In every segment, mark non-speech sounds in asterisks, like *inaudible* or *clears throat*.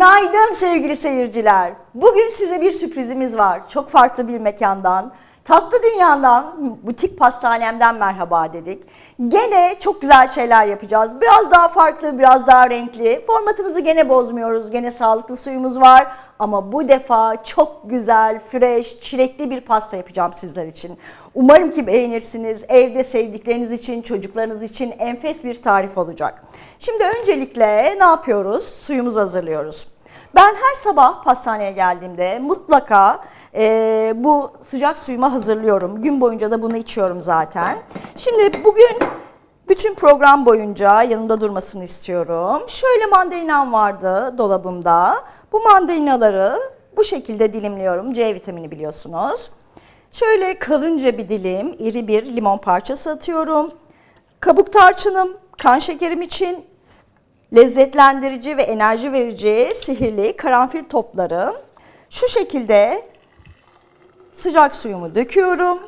Günaydın sevgili seyirciler. Bugün size bir sürprizimiz var. Çok farklı bir mekandan, tatlı dünyadan, butik pastanemden merhaba dedik. Gene çok güzel şeyler yapacağız. Biraz daha farklı, biraz daha renkli. Formatımızı gene bozmuyoruz. Gene sağlıklı suyumuz var. Ama bu defa çok güzel, fresh, çilekli bir pasta yapacağım sizler için. Umarım ki beğenirsiniz. Evde sevdikleriniz için, çocuklarınız için enfes bir tarif olacak. Şimdi öncelikle ne yapıyoruz? Suyumuzu hazırlıyoruz. Ben her sabah pastaneye geldiğimde mutlaka e, bu sıcak suyumu hazırlıyorum. Gün boyunca da bunu içiyorum zaten. Şimdi bugün bütün program boyunca yanımda durmasını istiyorum. Şöyle mandalinam vardı dolabımda. Bu mandalinaları bu şekilde dilimliyorum. C vitamini biliyorsunuz. Şöyle kalınca bir dilim, iri bir limon parçası atıyorum. Kabuk tarçınım, kan şekerim için lezzetlendirici ve enerji verici sihirli karanfil topları. Şu şekilde sıcak suyumu döküyorum.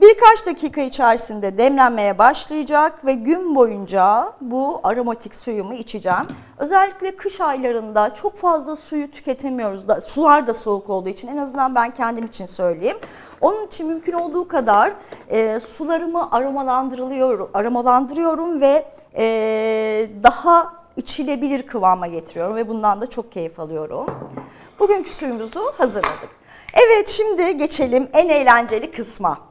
Birkaç dakika içerisinde demlenmeye başlayacak ve gün boyunca bu aromatik suyumu içeceğim. Özellikle kış aylarında çok fazla suyu tüketemiyoruz. Da, sular da soğuk olduğu için en azından ben kendim için söyleyeyim. Onun için mümkün olduğu kadar e, sularımı aromalandırılıyorum, aromalandırıyorum ve e, daha içilebilir kıvama getiriyorum ve bundan da çok keyif alıyorum. Bugünkü suyumuzu hazırladık. Evet şimdi geçelim en eğlenceli kısma.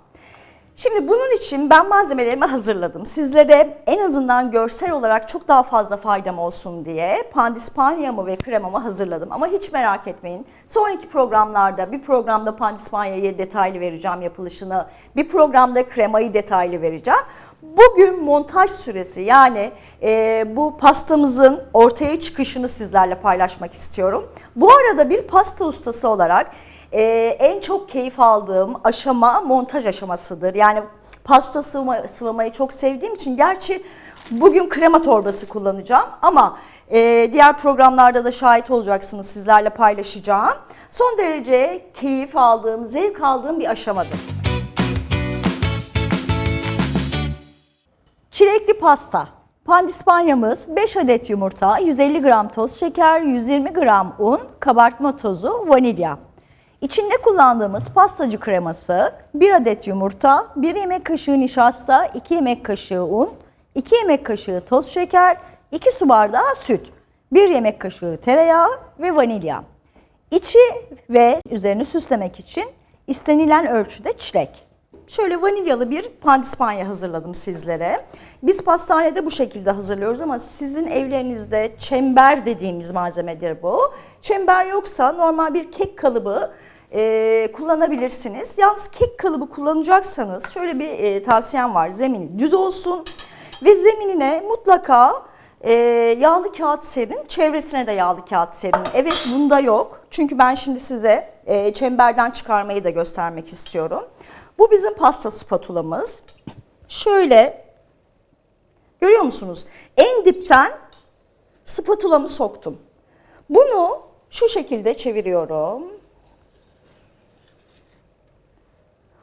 Şimdi bunun için ben malzemelerimi hazırladım. Sizlere en azından görsel olarak çok daha fazla faydam olsun diye pandispanyamı ve kremamı hazırladım. Ama hiç merak etmeyin. Sonraki programlarda bir programda pandispanyayı detaylı vereceğim yapılışını, bir programda kremayı detaylı vereceğim. Bugün montaj süresi yani e, bu pastamızın ortaya çıkışını sizlerle paylaşmak istiyorum. Bu arada bir pasta ustası olarak ee, en çok keyif aldığım aşama montaj aşamasıdır. Yani pasta sıvama, sıvamayı çok sevdiğim için gerçi bugün krema torbası kullanacağım ama e, diğer programlarda da şahit olacaksınız sizlerle paylaşacağım. Son derece keyif aldığım, zevk aldığım bir aşamadır. Çilekli pasta. Pandispanyamız 5 adet yumurta, 150 gram toz şeker, 120 gram un, kabartma tozu, vanilya. İçinde kullandığımız pastacı kreması 1 adet yumurta, 1 yemek kaşığı nişasta, 2 yemek kaşığı un, 2 yemek kaşığı toz şeker, 2 su bardağı süt, 1 yemek kaşığı tereyağı ve vanilya. İçi ve üzerini süslemek için istenilen ölçüde çilek. Şöyle vanilyalı bir pandispanya hazırladım sizlere. Biz pastanede bu şekilde hazırlıyoruz ama sizin evlerinizde çember dediğimiz malzemedir bu. Çember yoksa normal bir kek kalıbı e, kullanabilirsiniz. Yalnız kek kalıbı kullanacaksanız şöyle bir e, tavsiyem var. Zemini düz olsun ve zeminine mutlaka e, yağlı kağıt serin, çevresine de yağlı kağıt serin. Evet bunda yok. Çünkü ben şimdi size e, çemberden çıkarmayı da göstermek istiyorum. Bu bizim pasta spatulamız. Şöyle görüyor musunuz? En dipten spatulamı soktum. Bunu şu şekilde çeviriyorum.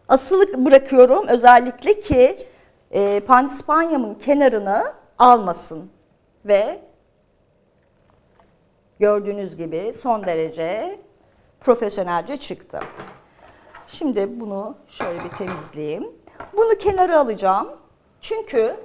Asılı bırakıyorum özellikle ki e, pandispanyamın kenarını almasın. Ve gördüğünüz gibi son derece profesyonelce çıktı. Şimdi bunu şöyle bir temizleyeyim. Bunu kenara alacağım. Çünkü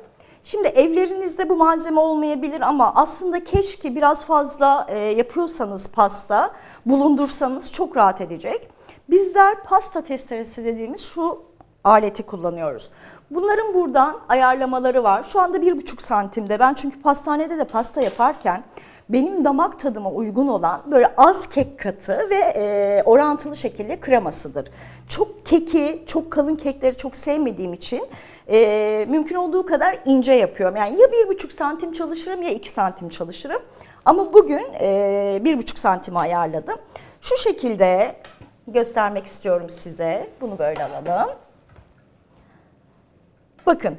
şimdi evlerinizde bu malzeme olmayabilir ama aslında keşke biraz fazla e, yapıyorsanız pasta bulundursanız çok rahat edecek. Bizler pasta testeresi dediğimiz şu aleti kullanıyoruz. Bunların buradan ayarlamaları var. Şu anda bir buçuk santimde. Ben çünkü pastanede de pasta yaparken benim damak tadıma uygun olan böyle az kek katı ve e, orantılı şekilde kremasıdır. Çok keki, çok kalın kekleri çok sevmediğim için e, mümkün olduğu kadar ince yapıyorum. Yani ya bir buçuk santim çalışırım ya iki santim çalışırım. Ama bugün e, bir buçuk santime ayarladım. Şu şekilde göstermek istiyorum size. Bunu böyle alalım. Bakın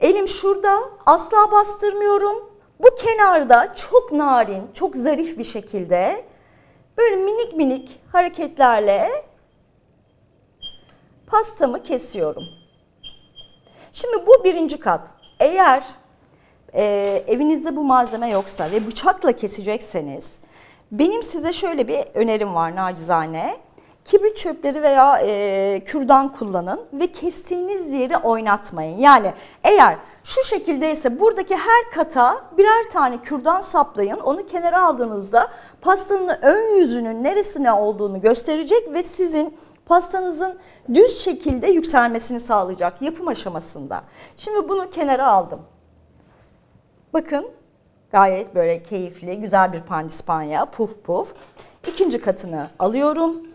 elim şurada asla bastırmıyorum. Bu kenarda çok narin, çok zarif bir şekilde böyle minik minik hareketlerle pastamı kesiyorum. Şimdi bu birinci kat. Eğer e, evinizde bu malzeme yoksa ve bıçakla kesecekseniz benim size şöyle bir önerim var nacizane. Kibrit çöpleri veya e, kürdan kullanın ve kestiğiniz yeri oynatmayın. Yani eğer şu şekildeyse buradaki her kata birer tane kürdan saplayın. Onu kenara aldığınızda pastanın ön yüzünün neresine olduğunu gösterecek ve sizin pastanızın düz şekilde yükselmesini sağlayacak yapım aşamasında. Şimdi bunu kenara aldım. Bakın gayet böyle keyifli, güzel bir pandispanya, puf puf. İkinci katını alıyorum.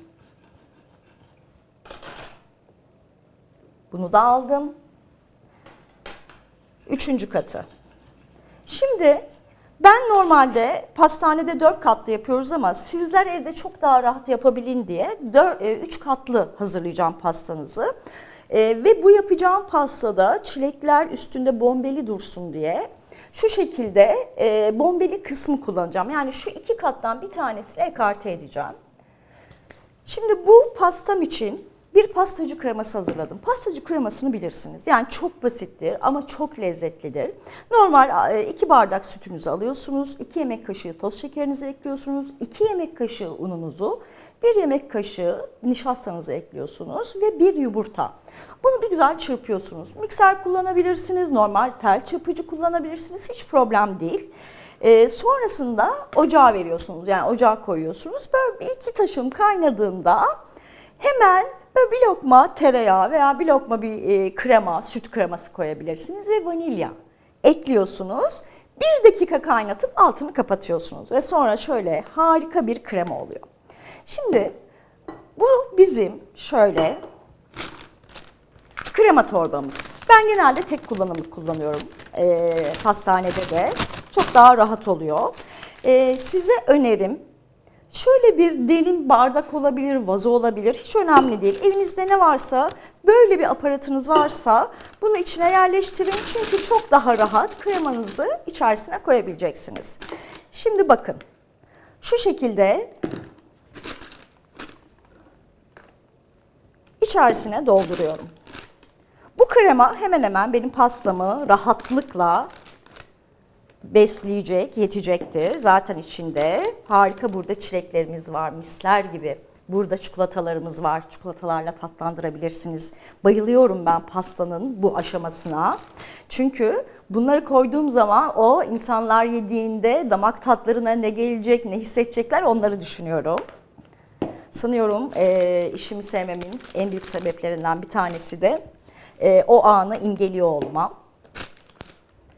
Bunu da aldım. Üçüncü katı. Şimdi ben normalde pastanede dört katlı yapıyoruz ama sizler evde çok daha rahat yapabilin diye e, üç katlı hazırlayacağım pastanızı. E, ve bu yapacağım pastada çilekler üstünde bombeli dursun diye şu şekilde e, bombeli kısmı kullanacağım. Yani şu iki kattan bir tanesini ekarte edeceğim. Şimdi bu pastam için bir pastacı kreması hazırladım. Pastacı kremasını bilirsiniz. Yani çok basittir ama çok lezzetlidir. Normal e, iki bardak sütünüzü alıyorsunuz. 2 yemek kaşığı toz şekerinizi ekliyorsunuz. 2 yemek kaşığı ununuzu, 1 yemek kaşığı nişastanızı ekliyorsunuz ve bir yumurta. Bunu bir güzel çırpıyorsunuz. Mikser kullanabilirsiniz, normal tel çırpıcı kullanabilirsiniz. Hiç problem değil. Ee, sonrasında ocağa veriyorsunuz. Yani ocağa koyuyorsunuz. Böyle bir iki taşım kaynadığında hemen böyle bir lokma tereyağı veya bir lokma bir e, krema, süt kreması koyabilirsiniz ve vanilya ekliyorsunuz. Bir dakika kaynatıp altını kapatıyorsunuz ve sonra şöyle harika bir krema oluyor. Şimdi bu bizim şöyle krema torbamız. Ben genelde tek kullanımlık kullanıyorum e, pastanede de. Çok daha rahat oluyor. E, size önerim şöyle bir derin bardak olabilir, vazo olabilir. Hiç önemli değil. Evinizde ne varsa böyle bir aparatınız varsa bunu içine yerleştirin. Çünkü çok daha rahat kremanızı içerisine koyabileceksiniz. Şimdi bakın. Şu şekilde içerisine dolduruyorum. Bu krema hemen hemen benim pastamı rahatlıkla besleyecek, yetecektir. Zaten içinde harika burada çileklerimiz var, misler gibi. Burada çikolatalarımız var. Çikolatalarla tatlandırabilirsiniz. Bayılıyorum ben pastanın bu aşamasına. Çünkü bunları koyduğum zaman o insanlar yediğinde damak tatlarına ne gelecek, ne hissedecekler onları düşünüyorum. Sanıyorum e, işimi sevmemin en büyük sebeplerinden bir tanesi de e, o anı imgeliyor olmam.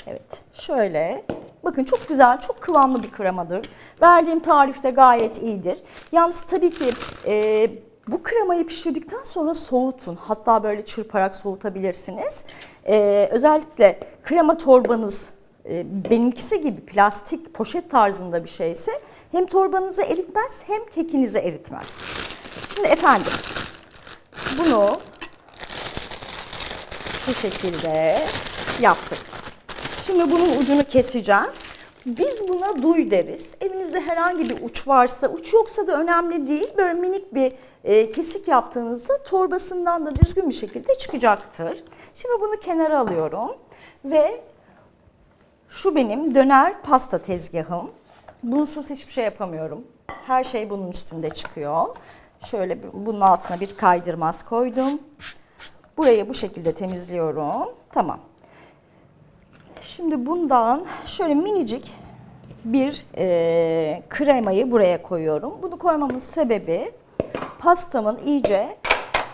Evet, şöyle. Bakın çok güzel, çok kıvamlı bir kremadır. Verdiğim tarifte gayet iyidir. Yalnız tabii ki e, bu kremayı pişirdikten sonra soğutun. Hatta böyle çırparak soğutabilirsiniz. E, özellikle krema torbanız e, benimkisi gibi plastik poşet tarzında bir şeyse hem torbanızı eritmez hem kekinizi eritmez. Şimdi efendim bunu şu şekilde yaptık. Şimdi bunun ucunu keseceğim. Biz buna duy deriz. Evinizde herhangi bir uç varsa, uç yoksa da önemli değil. Böyle minik bir e, kesik yaptığınızda torbasından da düzgün bir şekilde çıkacaktır. Şimdi bunu kenara alıyorum ve şu benim döner pasta tezgahım. Bunsuz hiçbir şey yapamıyorum. Her şey bunun üstünde çıkıyor. Şöyle bunun altına bir kaydırmaz koydum. Burayı bu şekilde temizliyorum. Tamam. Şimdi bundan şöyle minicik bir e, kremayı buraya koyuyorum. Bunu koymamın sebebi pastamın iyice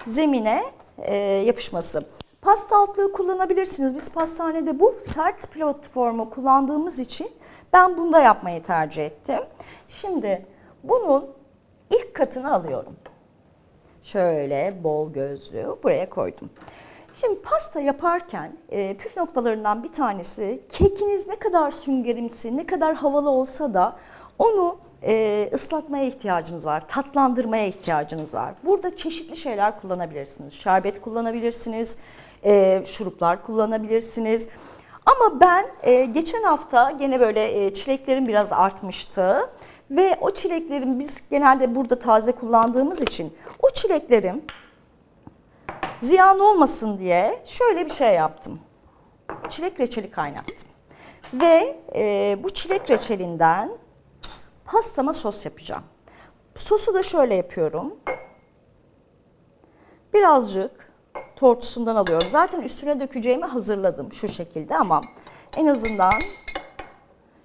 zemine e, yapışması. Pasta altlığı kullanabilirsiniz. Biz pastanede bu sert platformu kullandığımız için ben bunda yapmayı tercih ettim. Şimdi bunun ilk katını alıyorum. Şöyle bol gözlü buraya koydum. Şimdi pasta yaparken e, püf noktalarından bir tanesi kekiniz ne kadar süngerimsi, ne kadar havalı olsa da onu e, ıslatmaya ihtiyacınız var, tatlandırmaya ihtiyacınız var. Burada çeşitli şeyler kullanabilirsiniz. Şerbet kullanabilirsiniz, e, şuruplar kullanabilirsiniz. Ama ben e, geçen hafta gene böyle e, çileklerim biraz artmıştı ve o çileklerin biz genelde burada taze kullandığımız için o çileklerim ziyan olmasın diye şöyle bir şey yaptım. Çilek reçeli kaynattım. Ve e, bu çilek reçelinden pastama sos yapacağım. Sosu da şöyle yapıyorum. Birazcık tortusundan alıyorum. Zaten üstüne dökeceğimi hazırladım şu şekilde ama en azından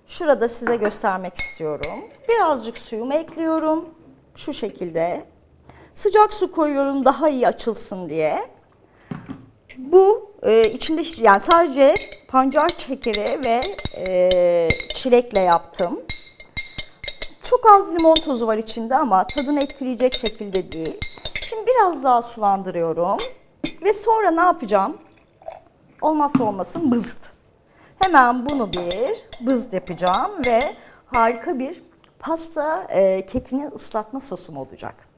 şurada size göstermek istiyorum. Birazcık suyumu ekliyorum. Şu şekilde. Sıcak su koyuyorum daha iyi açılsın diye. Bu e, içinde yani sadece pancar şekeri ve e, çilekle yaptım. Çok az limon tozu var içinde ama tadını etkileyecek şekilde değil. Şimdi biraz daha sulandırıyorum. Ve sonra ne yapacağım? Olmazsa olmasın bızd. Hemen bunu bir bızd yapacağım ve harika bir pasta e, kekini ıslatma sosum olacak.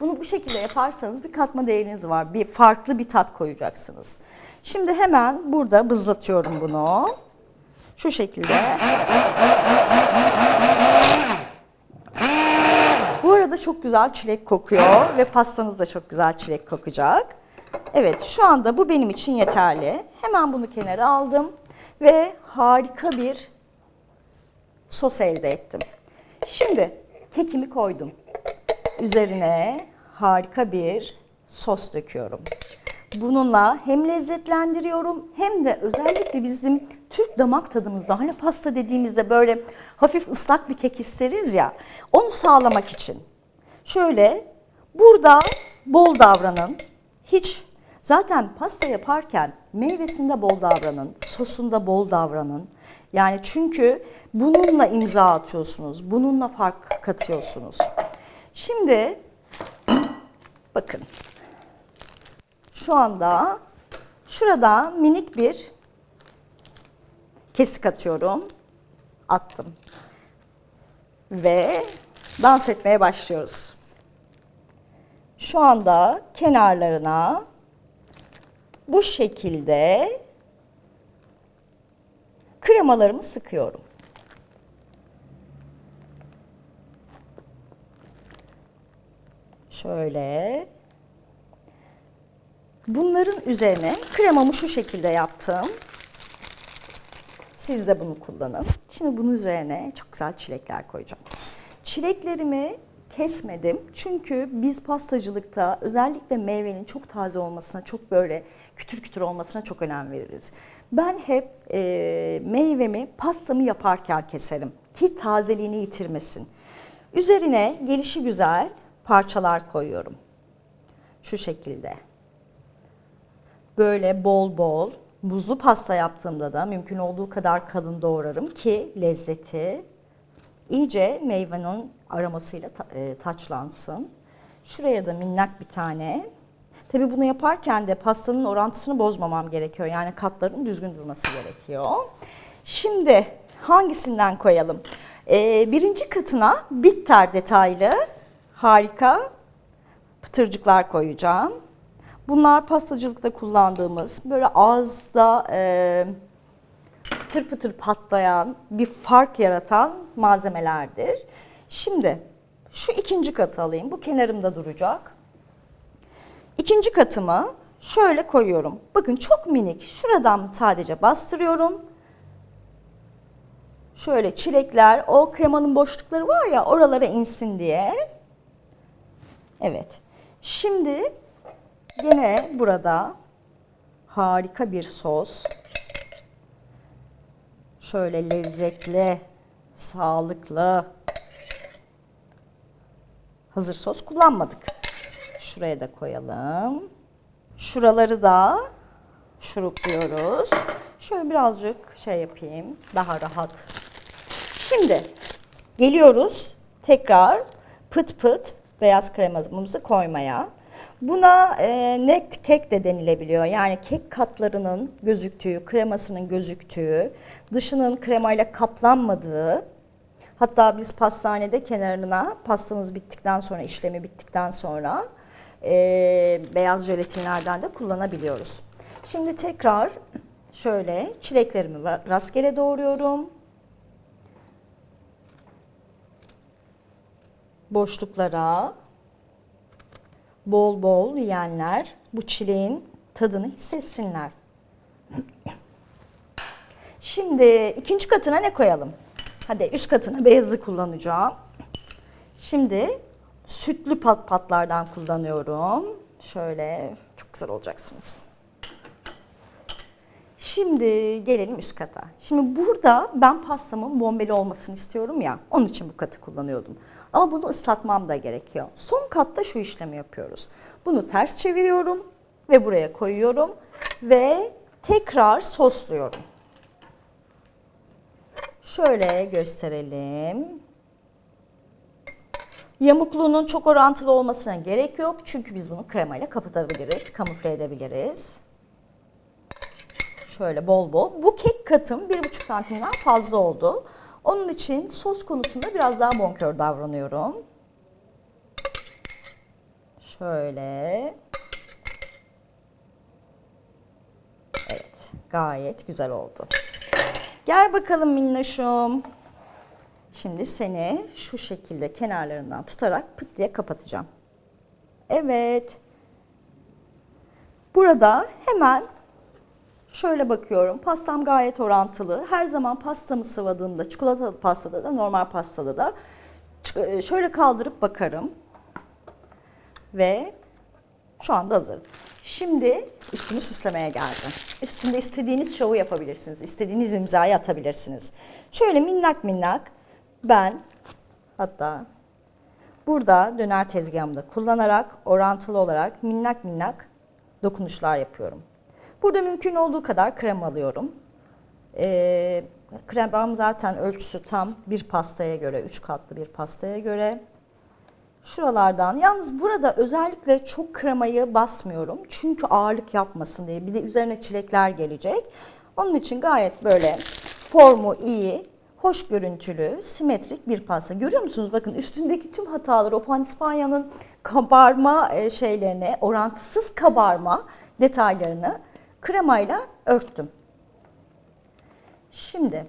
Bunu bu şekilde yaparsanız bir katma değeriniz var. Bir farklı bir tat koyacaksınız. Şimdi hemen burada bızlatıyorum bunu. Şu şekilde. Bu arada çok güzel çilek kokuyor ve pastanız da çok güzel çilek kokacak. Evet şu anda bu benim için yeterli. Hemen bunu kenara aldım ve harika bir sos elde ettim. Şimdi kekimi koydum. Üzerine harika bir sos döküyorum. Bununla hem lezzetlendiriyorum hem de özellikle bizim Türk damak tadımızda hani pasta dediğimizde böyle hafif ıslak bir kek isteriz ya onu sağlamak için. Şöyle burada bol davranın. Hiç zaten pasta yaparken meyvesinde bol davranın, sosunda bol davranın. Yani çünkü bununla imza atıyorsunuz, bununla fark katıyorsunuz. Şimdi bakın şu anda şurada minik bir kesik atıyorum. Attım. Ve dans etmeye başlıyoruz. Şu anda kenarlarına bu şekilde kremalarımı sıkıyorum. Şöyle. Bunların üzerine kremamı şu şekilde yaptım. Siz de bunu kullanın. Şimdi bunun üzerine çok güzel çilekler koyacağım. Çileklerimi kesmedim. Çünkü biz pastacılıkta özellikle meyvenin çok taze olmasına, çok böyle kütür kütür olmasına çok önem veririz. Ben hep e, meyvemi, pastamı yaparken keserim ki tazeliğini yitirmesin. Üzerine gelişi güzel parçalar koyuyorum. Şu şekilde böyle bol bol buzlu pasta yaptığımda da mümkün olduğu kadar kalın doğrarım ki lezzeti iyice meyvenin aromasıyla e, taçlansın. Şuraya da minnak bir tane. Tabii bunu yaparken de pastanın orantısını bozmamam gerekiyor. Yani katların düzgün durması gerekiyor. Şimdi hangisinden koyalım? Ee, birinci katına bitter detaylı harika pıtırcıklar koyacağım. Bunlar pastacılıkta kullandığımız böyle ağızda e, pıtır pıtır patlayan bir fark yaratan malzemelerdir. Şimdi şu ikinci katı alayım. Bu kenarımda duracak. İkinci katımı şöyle koyuyorum. Bakın çok minik. Şuradan sadece bastırıyorum. Şöyle çilekler, o kremanın boşlukları var ya oralara insin diye. Evet. Şimdi Yine burada harika bir sos. Şöyle lezzetli, sağlıklı hazır sos kullanmadık. Şuraya da koyalım. Şuraları da şurupluyoruz. Şöyle birazcık şey yapayım, daha rahat. Şimdi geliyoruz tekrar pıt pıt beyaz kremamızı koymaya. Buna e, net kek de denilebiliyor. Yani kek katlarının gözüktüğü, kremasının gözüktüğü, dışının kremayla kaplanmadığı, hatta biz pastanede kenarına pastamız bittikten sonra, işlemi bittikten sonra e, beyaz jelatinlerden de kullanabiliyoruz. Şimdi tekrar şöyle çileklerimi rastgele doğruyorum. Boşluklara bol bol yiyenler bu çileğin tadını hissetsinler. *clears throat* Şimdi ikinci katına ne koyalım? Hadi üst katına beyazı kullanacağım. Şimdi sütlü pat patlardan kullanıyorum. Şöyle çok güzel olacaksınız. Şimdi gelelim üst kata. Şimdi burada ben pastamın bombeli olmasını istiyorum ya. Onun için bu katı kullanıyordum. Ama bunu ıslatmam da gerekiyor. Son katta şu işlemi yapıyoruz. Bunu ters çeviriyorum ve buraya koyuyorum ve tekrar sosluyorum. Şöyle gösterelim. Yamukluğunun çok orantılı olmasına gerek yok. Çünkü biz bunu kremayla kapatabiliriz, kamufle edebiliriz. Şöyle bol bol. Bu kek katım 1,5 santimden fazla oldu. Onun için sos konusunda biraz daha bonkör davranıyorum. Şöyle. Evet, gayet güzel oldu. Gel bakalım minnoşum. Şimdi seni şu şekilde kenarlarından tutarak pıt diye kapatacağım. Evet. Burada hemen şöyle bakıyorum. Pastam gayet orantılı. Her zaman pastamı sıvadığımda, çikolatalı pastada da, normal pastada da ç- şöyle kaldırıp bakarım. Ve şu anda hazır. Şimdi üstünü süslemeye geldim. Üstünde istediğiniz şovu yapabilirsiniz. İstediğiniz imzayı atabilirsiniz. Şöyle minnak minnak ben hatta burada döner tezgahımda kullanarak orantılı olarak minnak minnak dokunuşlar yapıyorum. Burada mümkün olduğu kadar krem alıyorum. Ee, kremam zaten ölçüsü tam bir pastaya göre, üç katlı bir pastaya göre. Şuralardan. Yalnız burada özellikle çok kremayı basmıyorum. Çünkü ağırlık yapmasın diye. Bir de üzerine çilekler gelecek. Onun için gayet böyle formu iyi, hoş görüntülü, simetrik bir pasta. Görüyor musunuz? Bakın üstündeki tüm hataları o pandispanya'nın kabarma e, şeylerini, orantısız kabarma detaylarını kremayla örttüm. Şimdi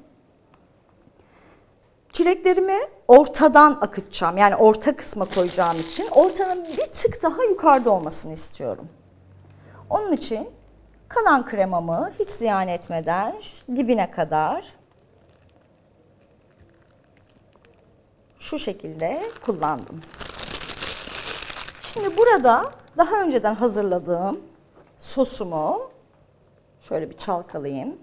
Çileklerimi ortadan akıtacağım. Yani orta kısma koyacağım için ortanın bir tık daha yukarıda olmasını istiyorum. Onun için kalan kremamı hiç ziyan etmeden dibine kadar şu şekilde kullandım. Şimdi burada daha önceden hazırladığım sosumu şöyle bir çalkalayayım.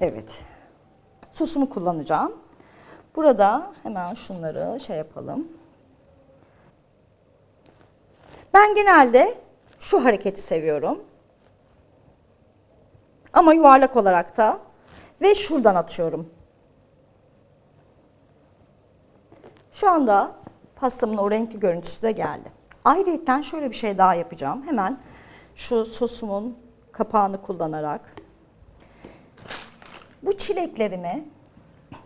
Evet sosumu kullanacağım. Burada hemen şunları şey yapalım. Ben genelde şu hareketi seviyorum. Ama yuvarlak olarak da ve şuradan atıyorum. Şu anda pastamın o renkli görüntüsü de geldi. Ayrıca şöyle bir şey daha yapacağım. Hemen şu sosumun kapağını kullanarak bu çileklerimi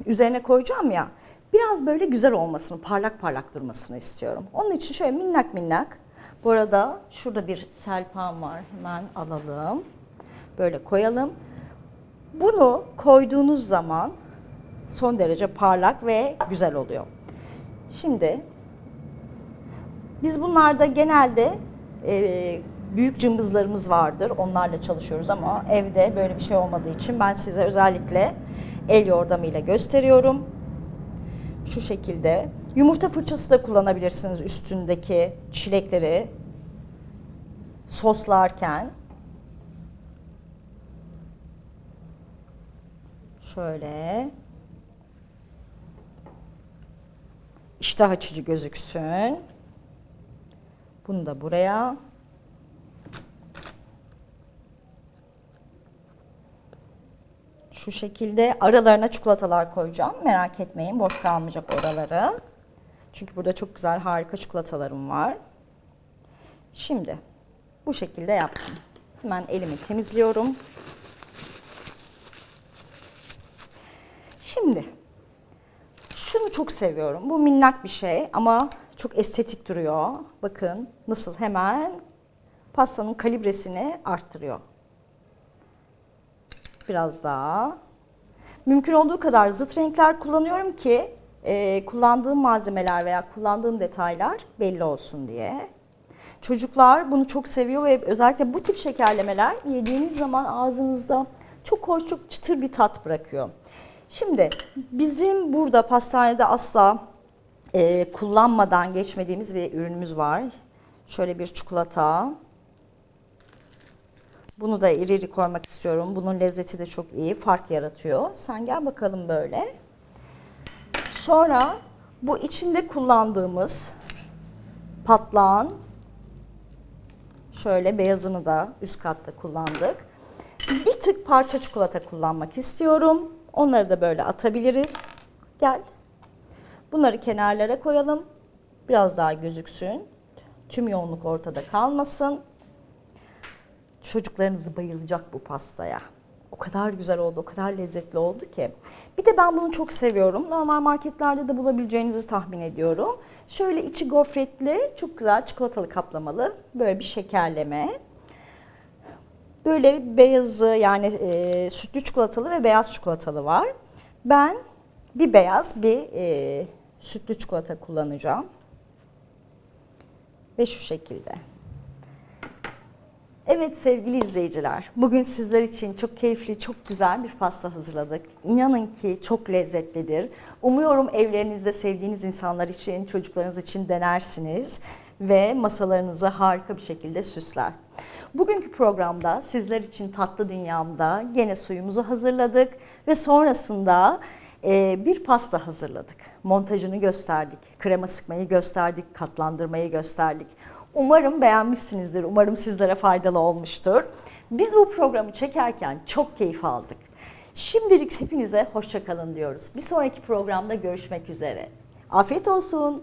üzerine koyacağım ya biraz böyle güzel olmasını, parlak parlak durmasını istiyorum. Onun için şöyle minnak minnak. Bu arada şurada bir selpam var. Hemen alalım. Böyle koyalım. Bunu koyduğunuz zaman son derece parlak ve güzel oluyor. Şimdi biz bunlarda genelde e, büyük cımbızlarımız vardır. Onlarla çalışıyoruz ama evde böyle bir şey olmadığı için ben size özellikle el yordamıyla gösteriyorum. Şu şekilde. Yumurta fırçası da kullanabilirsiniz üstündeki çilekleri soslarken. Şöyle. İştah açıcı gözüksün. Bunu da buraya. Şu şekilde aralarına çikolatalar koyacağım. Merak etmeyin boş kalmayacak oraları. Çünkü burada çok güzel harika çikolatalarım var. Şimdi bu şekilde yaptım. Hemen elimi temizliyorum. Şimdi şunu çok seviyorum. Bu minnak bir şey ama çok estetik duruyor. Bakın nasıl hemen pastanın kalibresini arttırıyor. Biraz daha. Mümkün olduğu kadar zıt renkler kullanıyorum ki e, kullandığım malzemeler veya kullandığım detaylar belli olsun diye. Çocuklar bunu çok seviyor ve özellikle bu tip şekerlemeler yediğiniz zaman ağzınızda çok hoş, çok çıtır bir tat bırakıyor. Şimdi bizim burada pastanede asla e, kullanmadan geçmediğimiz bir ürünümüz var. Şöyle bir çikolata. Bunu da iri iri koymak istiyorum. Bunun lezzeti de çok iyi, fark yaratıyor. Sen gel bakalım böyle. Sonra bu içinde kullandığımız patlağın şöyle beyazını da üst katta kullandık. Bir tık parça çikolata kullanmak istiyorum. Onları da böyle atabiliriz. Gel. Bunları kenarlara koyalım. Biraz daha gözüksün. Tüm yoğunluk ortada kalmasın. Çocuklarınız bayılacak bu pastaya. O kadar güzel oldu, o kadar lezzetli oldu ki. Bir de ben bunu çok seviyorum. Normal marketlerde de bulabileceğinizi tahmin ediyorum. Şöyle içi gofretli, çok güzel çikolatalı kaplamalı böyle bir şekerleme. Böyle beyazı yani e, sütlü çikolatalı ve beyaz çikolatalı var. Ben bir beyaz bir e, sütlü çikolata kullanacağım. Ve şu şekilde. Evet sevgili izleyiciler, bugün sizler için çok keyifli, çok güzel bir pasta hazırladık. İnanın ki çok lezzetlidir. Umuyorum evlerinizde sevdiğiniz insanlar için, çocuklarınız için denersiniz ve masalarınızı harika bir şekilde süsler. Bugünkü programda sizler için tatlı dünyamda gene suyumuzu hazırladık ve sonrasında e, bir pasta hazırladık. Montajını gösterdik, krema sıkmayı gösterdik, katlandırmayı gösterdik. Umarım beğenmişsinizdir. Umarım sizlere faydalı olmuştur. Biz bu programı çekerken çok keyif aldık. Şimdilik hepinize hoşçakalın diyoruz. Bir sonraki programda görüşmek üzere. Afiyet olsun.